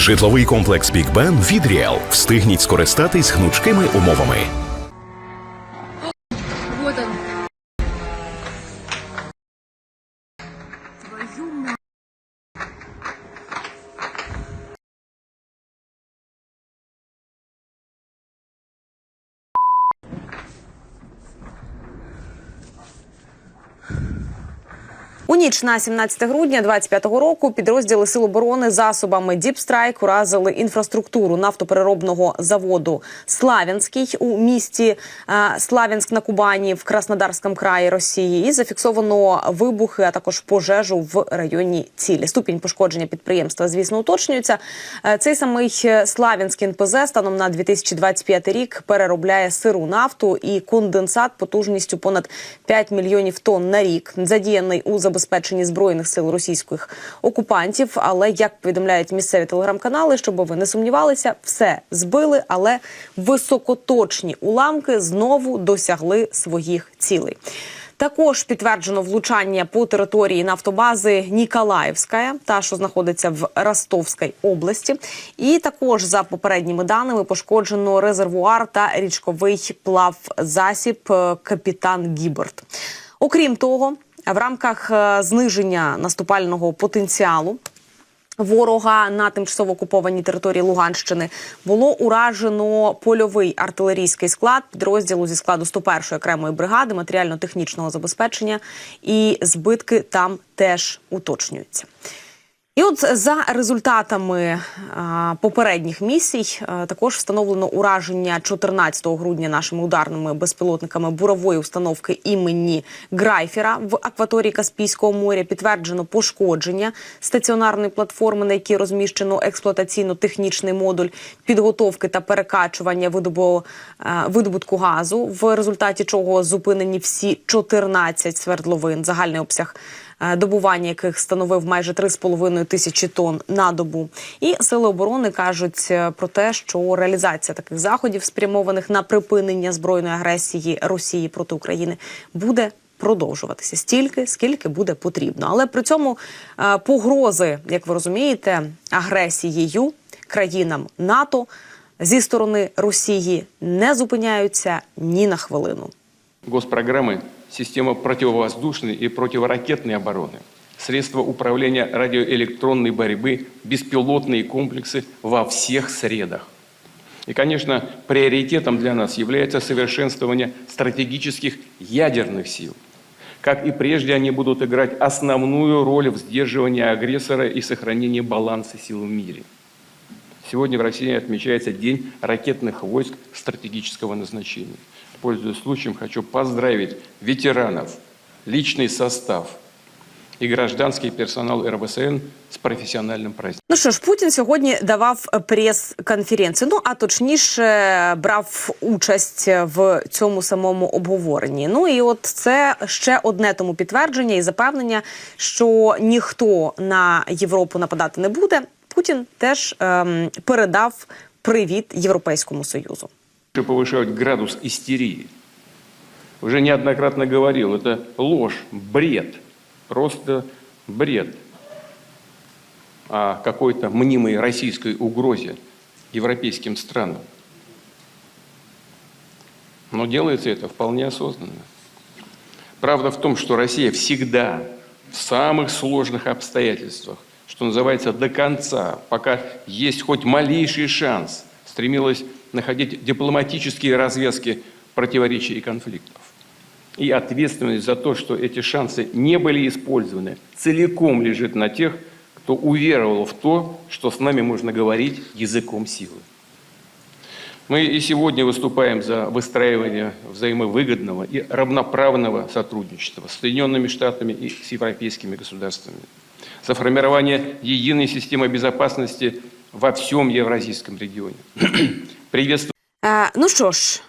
Житловий комплекс Бік Бен від Ріел. Встигніть скористатись гнучкими умовами. У ніч на 17 грудня 25-го року підрозділи Сил оборони засобами Діпстрайк уразили інфраструктуру нафтопереробного заводу Славянський у місті е, Славянськ на Кубані в Краснодарському краї Росії. І зафіксовано вибухи, а також пожежу в районі цілі. Ступінь пошкодження підприємства, звісно, уточнюється. Е, Цей самий е, Славянський НПЗ станом на 2025 рік переробляє сиру нафту і конденсат потужністю понад 5 мільйонів тонн на рік. Задіяний у забезпеченні збройних сил російських окупантів. Але як повідомляють місцеві телеграм-канали, щоб ви не сумнівалися, все збили, але високоточні уламки знову досягли своїх цілей. Також підтверджено влучання по території нафтобази Ніколаївська, та що знаходиться в Ростовській області. І також за попередніми даними пошкоджено резервуар та річковий плавзасіб е, капітан Гіберт. Окрім того, в рамках е, зниження наступального потенціалу ворога на тимчасово окупованій території Луганщини було уражено польовий артилерійський склад підрозділу зі складу 101-ї окремої бригади матеріально-технічного забезпечення, і збитки там теж уточнюються. І от за результатами а, попередніх місій а, також встановлено ураження 14 грудня нашими ударними безпілотниками бурової установки імені Грайфера в акваторії Каспійського моря. Підтверджено пошкодження стаціонарної платформи, на якій розміщено експлуатаційно-технічний модуль підготовки та перекачування видобу, а, видобутку газу, в результаті чого зупинені всі 14 свердловин. Загальний обсяг е, добування яких становив майже 3,5 тисячі тонн на добу. І сили оборони кажуть е, про те, що реалізація таких заходів, спрямованих на припинення збройної агресії Росії проти України, буде продовжуватися стільки, скільки буде потрібно. Але при цьому е, погрози, як ви розумієте, агресією країнам НАТО зі сторони Росії не зупиняються ні на хвилину. Госпрограммы «Система противовоздушной и противоракетной обороны», средства управления радиоэлектронной борьбы, беспилотные комплексы во всех средах. И, конечно, приоритетом для нас является совершенствование стратегических ядерных сил. Как и прежде, они будут играть основную роль в сдерживании агрессора и сохранении баланса сил в мире. Сегодня в России отмечается День ракетных войск стратегического назначения. Пользуясь случаем, хочу поздравить ветеранов, личный состав и гражданский персонал РВСН с профессиональным праздником. Ну що ж, Путін сьогодні давав прес-конференцію. Ну а точніше брав участь в цьому самому обговоренні. Ну і от це ще одне тому підтвердження і запевнення, що ніхто на Європу нападати не буде. Путін теж ем, передав привіт Європейському союзу. Повышают градус истерии. Уже неоднократно говорил, это ложь, бред, просто бред о какой-то мнимой российской угрозе европейским странам. Но делается это вполне осознанно. Правда в том, что Россия всегда в самых сложных обстоятельствах, что называется, до конца, пока есть хоть малейший шанс, стремилась находить дипломатические развязки противоречий и конфликтов. И ответственность за то, что эти шансы не были использованы, целиком лежит на тех, кто уверовал в то, что с нами можно говорить языком силы. Мы и сегодня выступаем за выстраивание взаимовыгодного и равноправного сотрудничества с Соединенными Штатами и с европейскими государствами, за формирование единой системы безопасности во всем Евразийском регионе. Приветствую Е, ну що ж,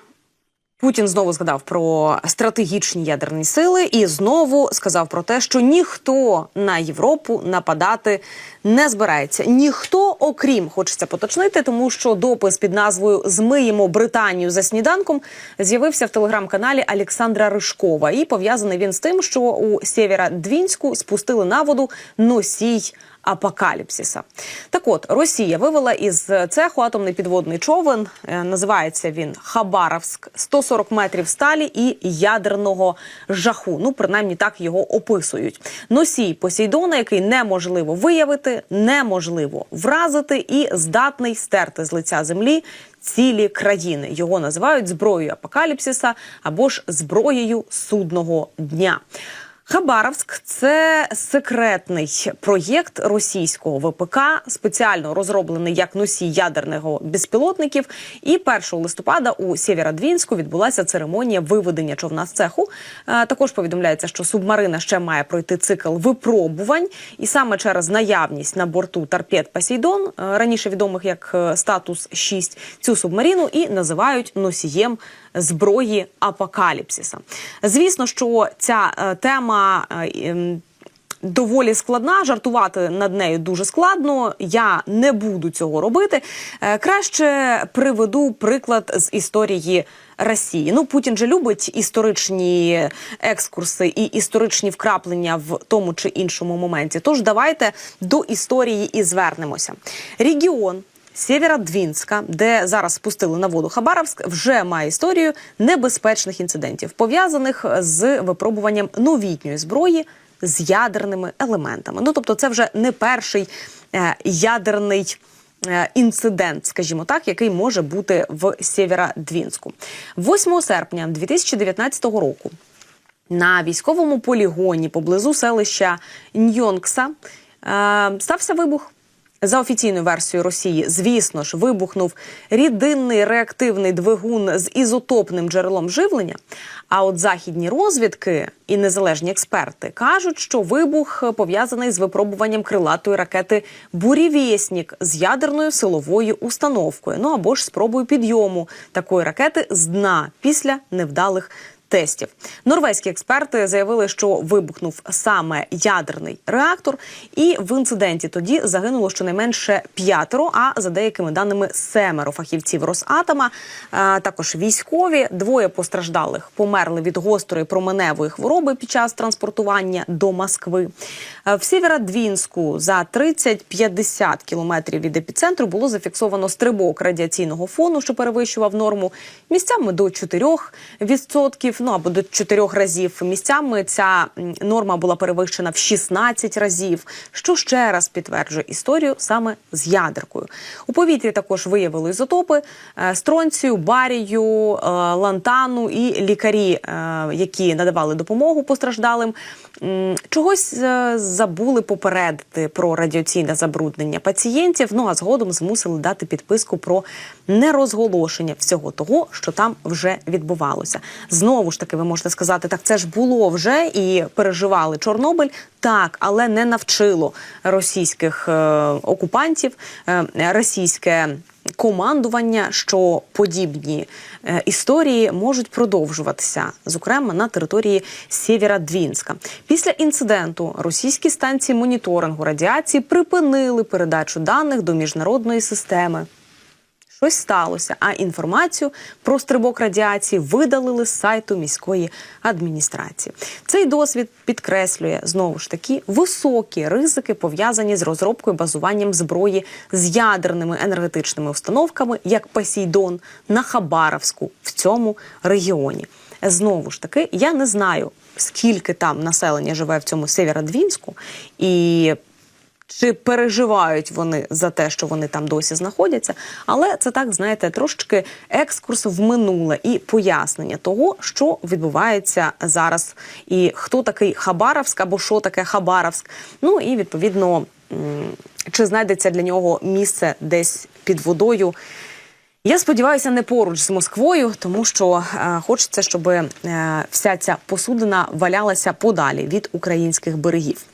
Путін знову згадав про стратегічні ядерні сили і знову сказав про те, що ніхто на Європу нападати не збирається. Ніхто, окрім хочеться поточнити, тому що допис під назвою Змиємо Британію за сніданком з'явився в телеграм-каналі Олександра Ришкова. І пов'язаний він з тим, що у Сєвєра-Двінську спустили на воду носій апокаліпсиса. Так от Росія вивела із цеху атомний підводний човен. Е, Називається він Хабаровськ, 140 метрів сталі і ядерного жаху. Ну, принаймні так його описують. Носій Посейдона, який неможливо виявити, неможливо вразити і здатний стерти з лиця землі. Цілі країни його називають зброєю апокаліпсиса або ж зброєю судного дня. Хабаровськ це секретний проєкт російського ВПК, спеціально розроблений як носій ядерного безпілотників. І 1 листопада у Сєвєродвінську відбулася церемонія виведення човна з цеху. Е, Також повідомляється, що субмарина ще має пройти цикл випробувань, і саме через наявність на борту торпед Посейдон, е, раніше відомих як е, статус 6, цю субмарину і називають носієм зброї апокаліпсиса. Звісно, що ця е, тема. е, Доволі складна, жартувати над нею дуже складно. Я не буду цього робити. Е, Краще приведу приклад з історії Росії. Ну, Путін же любить історичні екскурси і історичні вкраплення в тому чи іншому моменті. Тож давайте до історії і звернемося. Регіон Сєвєродвінська, де зараз спустили на воду Хабаровськ, вже має історію небезпечних інцидентів, пов'язаних з випробуванням новітньої зброї з ядерними елементами. Ну тобто, це вже не перший е, ядерний. е, Інцидент, скажімо так, який може бути в Сєвєродвінську. 8 серпня 2019 року на військовому полігоні поблизу селища Ньонкса е, стався вибух. За офіційною версією Росії, звісно ж, вибухнув рідинний реактивний двигун з ізотопним джерелом живлення. А от західні розвідки і незалежні експерти кажуть, що вибух пов'язаний з випробуванням крилатої ракети Бурєвєснік з ядерною силовою установкою. Ну або ж спробою підйому такої ракети з дна після невдалих тестів. Норвезькі експерти заявили, що вибухнув саме ядерний реактор, і в інциденті тоді загинуло щонайменше п'ятеро. А за деякими даними семеро фахівців Росатома, е, також військові. Двоє постраждалих померли від гострої променевої хвороби під час транспортування до Москви. Е, В Сєвєродвінську за 30-50 кілометрів від епіцентру було зафіксовано стрибок радіаційного фону, що перевищував норму місцями до 4%, ну або до 4 разів. Місцями ця норма була перевищена в 16 разів, що ще раз підтверджує історію саме з ядеркою. У повітрі також виявили ізотопи е, стронцію, барію, е, лантану і лікарі, е, які надавали допомогу постраждалим. Чогось забули попередити про радіаційне забруднення пацієнтів. Ну а згодом змусили дати підписку про нерозголошення всього того, що там вже відбувалося. Знову ж таки, ви можете сказати, так це ж було вже і переживали Чорнобиль. Так, але не навчило російських е, окупантів е, російське командування, що подібні е, історії можуть продовжуватися, зокрема на території Сєвєродвінська. Після інциденту російські станції моніторингу радіації припинили передачу даних до міжнародної системи. Щось сталося, а інформацію про стрибок радіації видалили з сайту міської адміністрації. Цей досвід підкреслює знову ж таки високі ризики, пов'язані з розробкою базуванням зброї з ядерними енергетичними установками, як Посейдон на Хабаровську в цьому регіоні. Знову ж таки, я не знаю, скільки там населення живе в цьому Сєвєродвінську, і чи переживають вони за те, що вони там досі знаходяться, але це так, знаєте, трошечки екскурс в минуле і пояснення того, що відбувається зараз, і хто такий Хабаровськ або що таке Хабаровськ. Ну і відповідно, чи знайдеться для нього місце десь під водою. Я сподіваюся, не поруч з Москвою, тому що е, хочеться, щоб е, вся ця посудина валялася подалі від українських берегів.